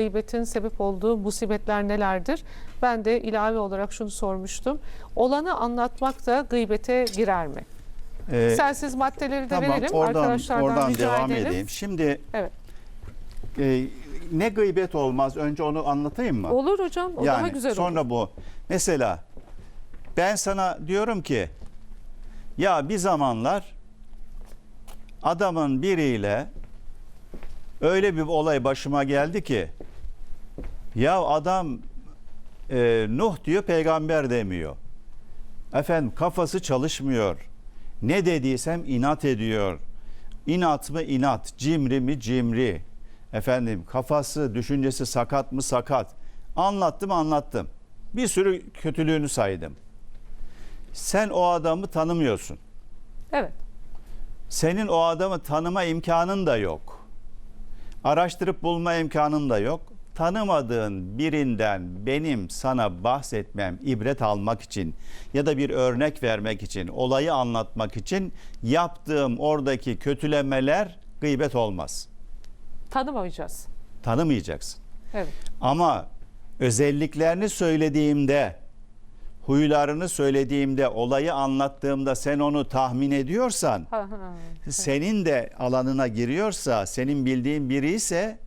Gıybetin sebep olduğu musibetler nelerdir? Ben de ilave olarak şunu sormuştum. Olanı anlatmak da gıybete girer mi? Ee, Sensiz maddeleri de tamam verelim. oradan, Arkadaşlardan oradan rica devam edelim. edeyim. Şimdi Evet. e, ne gıybet olmaz önce onu anlatayım mı? Olur hocam. O daha yani güzel sonra olur. bu. Mesela ben sana diyorum ki ya bir zamanlar adamın biriyle öyle bir olay başıma geldi ki ya adam e, Nuh diyor peygamber demiyor. Efendim kafası çalışmıyor. Ne dediysem inat ediyor. İnat mı inat, cimri mi cimri. Efendim kafası, düşüncesi sakat mı sakat. Anlattım anlattım. Bir sürü kötülüğünü saydım. Sen o adamı tanımıyorsun. Evet. Senin o adamı tanıma imkanın da yok. Araştırıp bulma imkanın da yok. Tanımadığın birinden benim sana bahsetmem, ibret almak için ya da bir örnek vermek için, olayı anlatmak için yaptığım oradaki kötülemeler gıybet olmaz. Tanımayacağız. Tanımayacaksın. Evet. Ama özelliklerini söylediğimde, huylarını söylediğimde, olayı anlattığımda sen onu tahmin ediyorsan, senin de alanına giriyorsa, senin bildiğin biri ise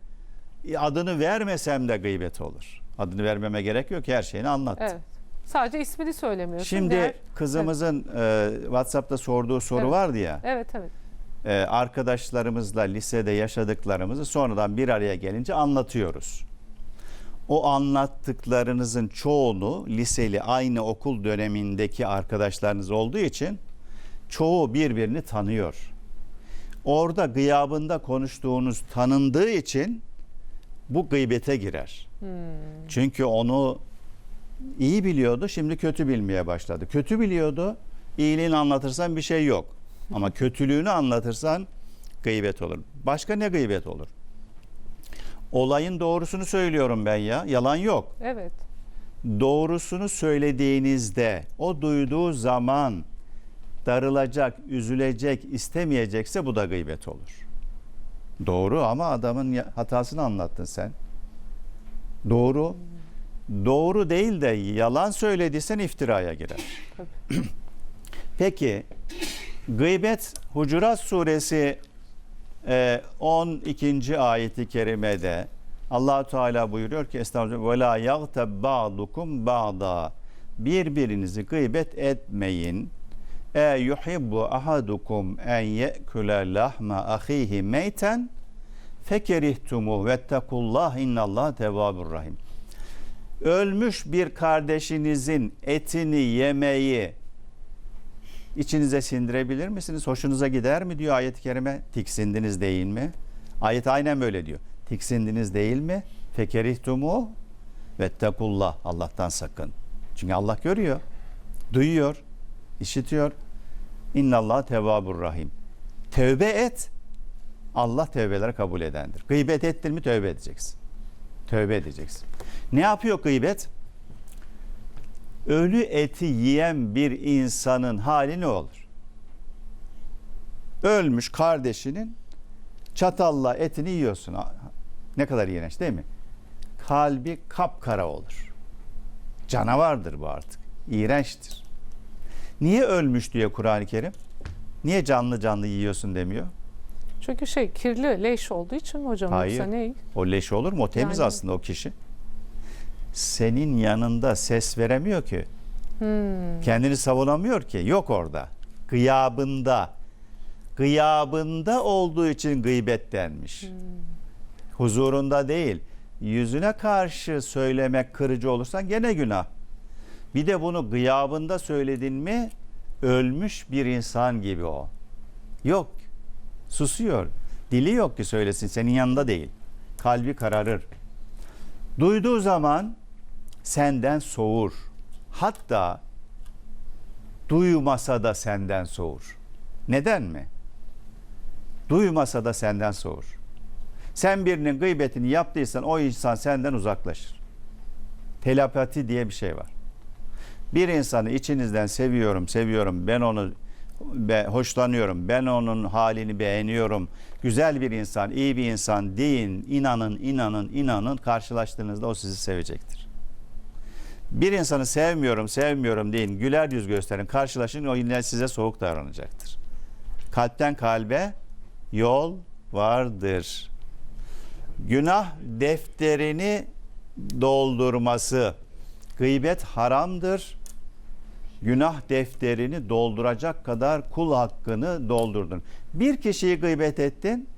adını vermesem de gıybet olur. Adını vermeme gerek yok. Her şeyini anlattım. Evet. Sadece ismini söylemiyorsun. Şimdi Diğer- kızımızın e, WhatsApp'ta sorduğu soru Evet. vardı ya. Evet evet. e, arkadaşlarımızla lisede yaşadıklarımızı sonradan bir araya gelince anlatıyoruz. O anlattıklarınızın çoğunu liseli aynı okul dönemindeki arkadaşlarınız olduğu için çoğu birbirini tanıyor. Orada gıyabında konuştuğunuz tanındığı için bu gıybete girer. Hmm. Çünkü onu iyi biliyordu, şimdi kötü bilmeye başladı. Kötü biliyordu, iyiliğini anlatırsan bir şey yok. Ama kötülüğünü anlatırsan gıybet olur. Başka ne gıybet olur? Olayın doğrusunu söylüyorum ben ya, yalan yok. Evet. Doğrusunu söylediğinizde o duyduğu zaman darılacak, üzülecek, istemeyecekse bu da gıybet olur. Doğru ama adamın hatasını anlattın sen. Doğru. Doğru değil de yalan söylediysen iftiraya girer. Peki gıybet Hucurat suresi e, 12. ayeti kerimede allah Teala buyuruyor ki Estağfirullah ve la yagtab ba'dukum ba'da birbirinizi gıybet etmeyin. E yuhibbu ahadukum en ye'kule lahma ahihi meyten fekerihtumu vettekullah innallah tevvabur rahim. Ölmüş bir kardeşinizin etini yemeyi içinize sindirebilir misiniz? Hoşunuza gider mi diyor ayet-i kerime? Tiksindiniz değil mi? Ayet aynen böyle diyor. Tiksindiniz değil mi? Fekerihtumu vettekullah. Allah'tan sakın. Çünkü Allah görüyor, duyuyor, işitiyor. İnnallah tevvabur rahim. Tevbe et. Allah tevbeleri kabul edendir. Gıybet ettin mi tövbe edeceksin. Tövbe edeceksin. Ne yapıyor gıybet? Ölü eti yiyen bir insanın hali ne olur? Ölmüş kardeşinin çatalla etini yiyorsun. Ne kadar iğrenç değil mi? Kalbi kapkara olur. Canavardır bu artık. İğrençtir. Niye ölmüş diyor Kur'an-ı Kerim? Niye canlı canlı yiyorsun demiyor? Çünkü şey kirli leş olduğu için mi hocam Hayır. yoksa ne? O leş olur mu? O temiz Yani- aslında o kişi. Senin yanında ses veremiyor ki. Hmm. Kendini savunamıyor ki. Yok orada. Gıyabında. Gıyabında olduğu için gıybet denmiş. Huzurunda değil. Yüzüne karşı söylemek kırıcı olursan gene günah. Bir de bunu gıyabında söyledin mi ölmüş bir insan gibi o. Yok. Susuyor. Dili yok ki söylesin. Senin yanında değil. Kalbi kararır. Duyduğu zaman senden soğur. Hatta duymasa da senden soğur. Neden mi? Duymasa da senden soğur. Sen birinin gıybetini yaptıysan o insan senden uzaklaşır. Telepati diye bir şey var. Bir insanı içinizden seviyorum, seviyorum, ben onu be, hoşlanıyorum. Ben onun halini beğeniyorum. Güzel bir insan, iyi bir insan deyin. inanın, inanın, inanın. Karşılaştığınızda o sizi sevecektir. Bir insanı sevmiyorum, sevmiyorum deyin. Güler yüz gösterin. Karşılaşın o yine size soğuk davranacaktır. Kalpten kalbe yol vardır. Günah defterini doldurması. Gıybet haramdır. Günah defterini dolduracak kadar kul hakkını doldurdun. Bir kişiyi gıybet ettin.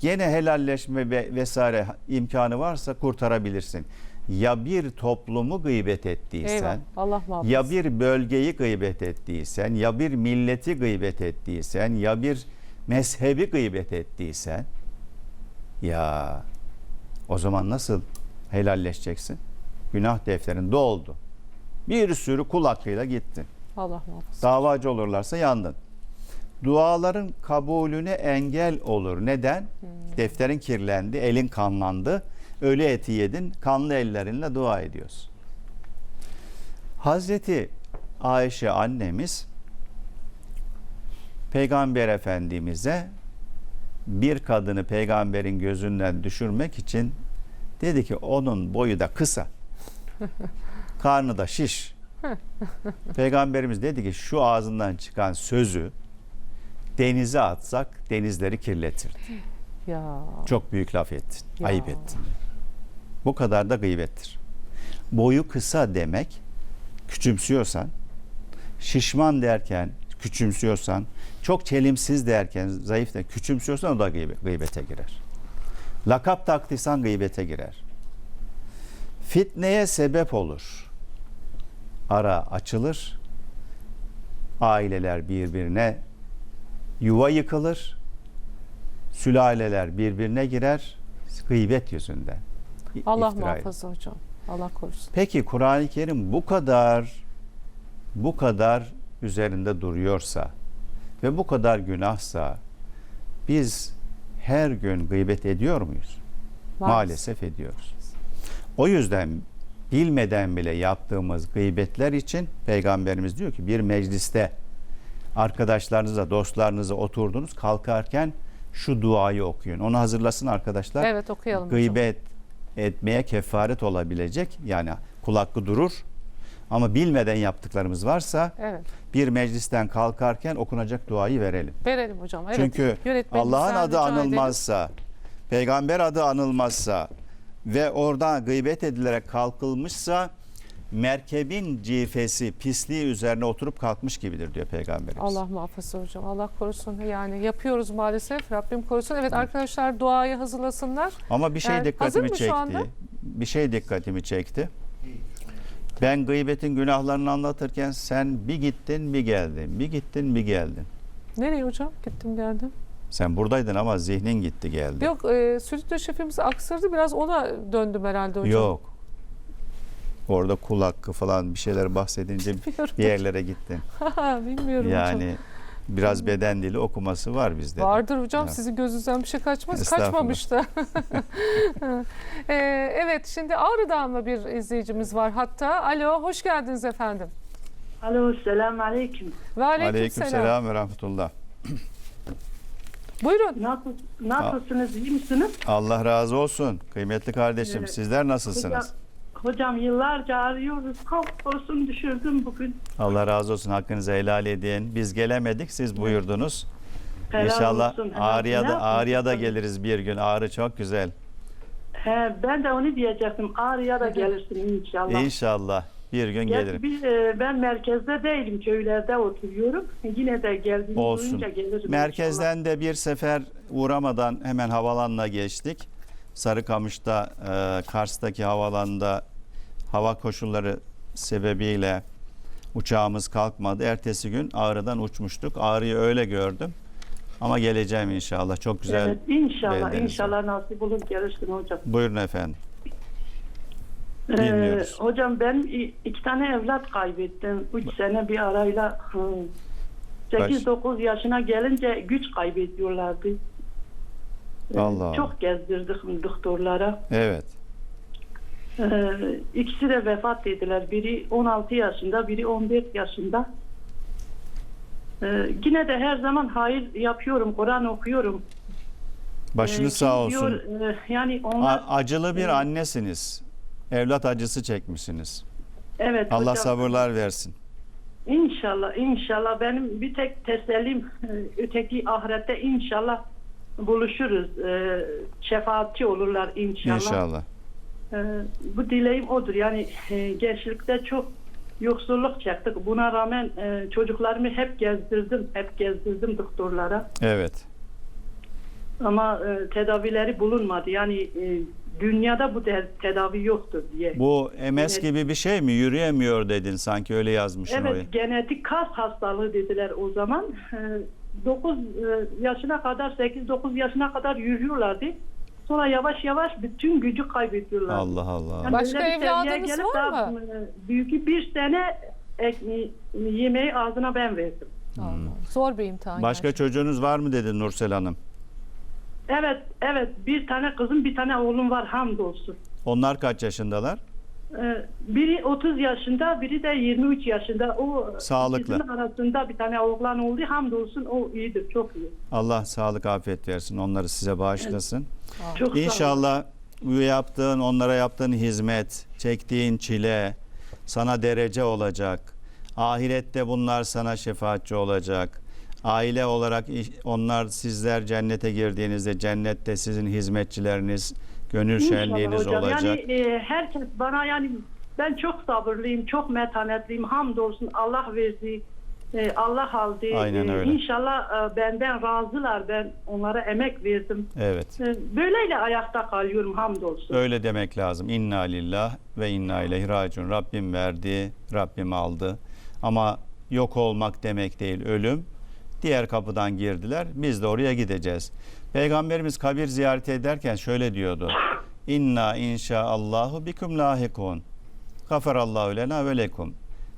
Gene helalleşme ve vesaire imkanı varsa kurtarabilirsin. Ya bir toplumu gıybet ettiysen, Eyvah. Allah ya bir bölgeyi gıybet ettiysen, ya bir milleti gıybet ettiysen, ya bir mezhebi gıybet ettiysen, ya o zaman nasıl helalleşeceksin? Günah defterin doldu. Bir sürü kul hakkıyla gittin. Allah muhafaza. Davacı olurlarsa yandın. Duaların kabulüne engel olur. Neden? Defterin kirlendi, elin kanlandı. Ölü eti yedin, kanlı ellerinle dua ediyorsun. Hazreti Ayşe annemiz Peygamber Efendimiz'e bir kadını peygamberin gözünden düşürmek için dedi ki onun boyu da kısa. Karnı da şiş. Peygamberimiz dedi ki şu ağzından çıkan sözü denize atsak denizleri kirletir. Ya. Çok büyük laf ettin. Ya. Ayıp ettin. Bu kadar da gıybettir. Boyu kısa demek küçümsüyorsan, şişman derken küçümsüyorsan, çok çelimsiz derken zayıf da küçümsüyorsan o da gıybe- gıybete girer. Lakap taktıysan gıybete girer. Fitneye sebep olur. Ara açılır. Aileler birbirine yuva yıkılır sülaleler birbirine girer gıybet yüzünden. Allah iftira muhafaza hocam. Allah korusun. Peki Kur'an-ı Kerim bu kadar bu kadar üzerinde duruyorsa ve bu kadar günahsa biz her gün gıybet ediyor muyuz? Maalesef ediyoruz. O yüzden bilmeden bile yaptığımız gıybetler için peygamberimiz diyor ki bir mecliste arkadaşlarınıza, dostlarınıza oturdunuz kalkarken şu duayı okuyun. Onu hazırlasın arkadaşlar. Evet okuyalım hocam. Gıybet etmeye kefaret olabilecek yani kul hakkı durur. Ama bilmeden yaptıklarımız varsa Evet. bir meclisten kalkarken okunacak duayı verelim. Verelim hocam. Evet. Çünkü Allah'ın adı rica edelim. anılmazsa, peygamber adı anılmazsa ve oradan gıybet edilerek kalkılmışsa merkebin cifesi pisliği üzerine oturup kalkmış gibidir diyor peygamberimiz. Allah muhafaza hocam. Allah korusun. Yani yapıyoruz maalesef. Rabbim korusun. Evet arkadaşlar duayı hazırlasınlar. Ama bir şey Evet, hazır dikkatimi çekti. Bir şey dikkatimi çekti. Ben gıybetin günahlarını anlatırken sen bir gittin bir geldin. Bir gittin bir geldin. Nereye hocam? Gittim geldim. Sen buradaydın ama zihnin gitti geldi. Yok e, stüdyo şefimiz aksırdı. Biraz ona döndüm herhalde hocam. Yok. Orada kul hakkı falan bir şeyler bahsedince Bilmiyorum. bir yerlere gittin. Bilmiyorum hocam. Yani biraz beden dili okuması var bizde. de. Vardır hocam Ya. sizin gözünüzden bir şey kaçmaz. Kaçmamış da. Ee, evet şimdi Ağrı'dan mı bir izleyicimiz var hatta. Alo hoş geldiniz efendim. Alo, selamun aleyküm. Ve aleyküm, Aleyküm selam. selam ve rahmetullah. Buyurun. Nasıl, nasılsınız, iyi misiniz? Allah razı olsun. Kıymetli kardeşim Evet. sizler nasılsınız? Hocam yıllarca arıyoruz. Kalk olsun düşürdüm bugün. Allah razı olsun hakkınızı helal edin. Biz gelemedik siz buyurdunuz. Helal İnşallah olsun. Ağrı'ya da? Ağrı'ya da geliriz bir gün. Ağrı çok güzel. He, ben de onu diyecektim. Ağrı'ya da gelirsin inşallah. İnşallah bir gün Gerçi gelirim. biz, e, ben merkezde değilim, köylerde oturuyorum. Yine de geldiğini Olsun. duyunca gelirim. Merkezden de bir sefer uğramadan hemen havalanla geçtik. Sarıkamış'ta e, Kars'taki havalanda hava koşulları sebebiyle uçağımız kalkmadı. Ertesi gün Ağrı'dan uçmuştuk. Ağrı'yı öyle gördüm. Ama geleceğim inşallah. Çok güzel. Evet, inşallah, inşallah nasip olur gelirsin hocam. Buyurun efendim. Ee, hocam ben iki tane evlat kaybettim. Üç sene bir arayla. hı. 8-9 yaşına gelince güç kaybediyorlardı. Ee, Allah. Çok gezdirdik doktorlara. Evet. Ee, ikisi de vefat ettiler. Biri 16 yaşında, biri 14 yaşında. Ee, yine de her zaman hayır yapıyorum, Kur'an okuyorum. Başınız Ee, sağ olsun. diyor, e, yani onlar, A- acılı bir Evet. annesiniz. Evlat acısı çekmişsiniz. evet Allah hocam. sabırlar versin. İnşallah, inşallah benim bir tek tesellim e, öteki ahirette inşallah buluşuruz. E, şefaatçi olurlar inşallah. İnşallah. E, bu dileğim odur. Yani e, gençlikte çok yoksulluk çektik. Buna rağmen e, çocuklarımı hep gezdirdim. Hep gezdirdim doktorlara. Evet. Ama e, tedavileri bulunmadı. Yani e, dünyada bu te- tedavi yoktur diye. Bu MS Evet. gibi bir şey mi? Yürüyemiyor dedin sanki öyle yazmışsın Evet, oraya. genetik kas hastalığı dediler o zaman. 9 yaşına kadar, 8-9 yaşına kadar yürüyorlardı. Sonra yavaş yavaş bütün gücü kaybediyorlar. Allah Allah. Yani Başka öyle bir seviyeye evladınız gelip var daha, mı? e, Büyük bir sene ek- yemeği ağzına ben verdim. Allah, Zor bir imtihan. Başka gerçekten. çocuğunuz var mı dedi Nursel Hanım? Evet, evet. Bir tane kızım, bir tane oğlum var hamdolsun. Onlar kaç yaşındalar? Ee, Biri 30 yaşında, biri de 23 yaşında. O Sağlıklı. ikisinin arasında bir tane oğlan oldu. Hamdolsun o iyidir, çok iyi. Allah sağlık afiyet versin. Onları size bağışlasın. Çok sağ olun. İnşallah bu yaptığın, onlara yaptığın hizmet, çektiğin çile sana derece olacak. Ahirette bunlar sana şefaatçi olacak. Aile olarak onlar sizler cennete girdiğinizde cennette sizin hizmetçileriniz, gönül İnşallah şenliğiniz hocam. olacak. Yani e, herkes bana yani ben çok sabırlıyım, çok metanetliyim. Hamdolsun Allah verdi, e, Allah aldı. Aynen E, öyle. İnşallah e, benden razılar. Ben onlara emek verdim. Evet. E, böyleyle ayakta kalıyorum hamdolsun. Öyle demek lazım. İnna lillah ve inna ileyhi raciun. Rabbim verdi, Rabbim aldı. Ama yok olmak demek değil ölüm. Diğer kapıdan girdiler. Biz de oraya gideceğiz. Peygamberimiz kabir ziyareti ederken şöyle diyordu. İnna inşaallahu bikum lahikun. Gafarallahu lena ve lekum.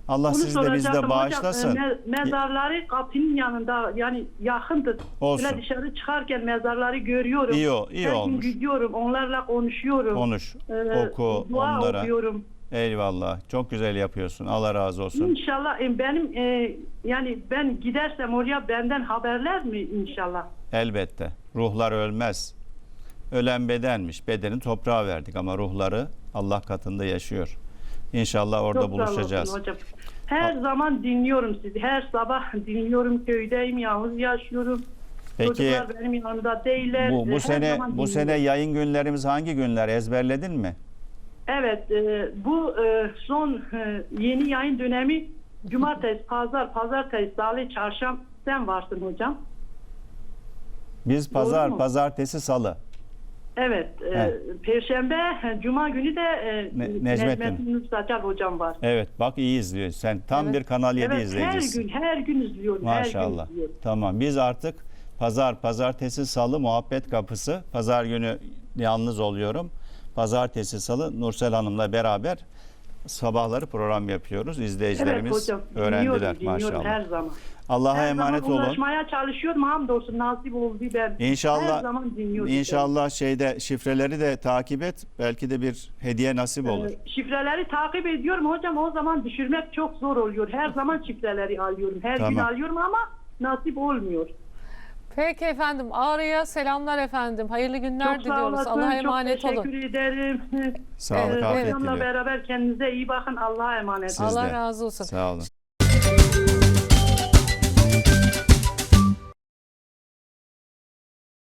Allah Bunu siz de biz de soracaktım bağışlasın. Hocam, e, me- mezarları kapının yanında yani yakındır. Olsun. Böyle dışarı çıkarken mezarları görüyorum. İyi iyi Her gün olmuş. gidiyorum, onlarla konuşuyorum. Konuş, E, oku dua onlara. okuyorum. Eyvallah. Çok güzel yapıyorsun. Allah razı olsun. İnşallah e, benim e, yani ben gidersem oraya benden haberler mi inşallah? Elbette. Ruhlar ölmez. Ölen bedenmiş. Bedeni toprağa verdik ama ruhları Allah katında yaşıyor. İnşallah orada Çok buluşacağız. hocam. Her zaman dinliyorum sizi. Her sabah dinliyorum. Köydeyim, yalnız yaşıyorum. Peki Çocuklar benim yanımda değiller. bu Her bu sene bu sene yayın günlerimiz hangi günler ezberledin mi? Evet, e, bu e, son e, yeni yayın dönemi cumartesi, pazar, pazartesi, salı, çarşamba sen varsın hocam. Biz pazar, mu? pazartesi, salı. Evet, e. Perşembe, Cuma günü de e, Ne- Necmettin. Necmettin hocam var. Evet bak iyi izliyor. Sen tam Evet. bir Kanal 7 Evet, her izleyicisin. gün, her gün izliyorum. Her Maşallah. gün izliyorum. Tamam. Biz artık pazar, pazartesi, salı muhabbet kapısı. Pazar günü yalnız oluyorum. Pazartesi, salı Nursel Hanım'la beraber sabahları program yapıyoruz. Evet İzleyicilerimiz hocam, öğrendiler dinliyorum, dinliyorum maşallah. her zaman. Allah'a her emanet zaman olun. ulaşmaya çalışıyorum. Hamdolsun nasip oldu ben. İnşallah Her zaman dinliyorum. İnşallah şeyde şifreleri de takip et. Belki de bir hediye nasip olur. Ee, Şifreleri takip ediyorum hocam. O zaman düşürmek çok zor oluyor. Her zaman şifreleri alıyorum. Her gün Tamam. alıyorum ama nasip olmuyor. Peki efendim. Ağrı'ya selamlar efendim. Hayırlı günler çok sağ diliyoruz. olasın. Allah'a çok emanet teşekkür olun. ederim. Sağlık, afiyet Hocamla diliyorum. beraber kendinize iyi bakın. Allah'a emanet Siz olun. Allah de. razı olsun. Sağ olun.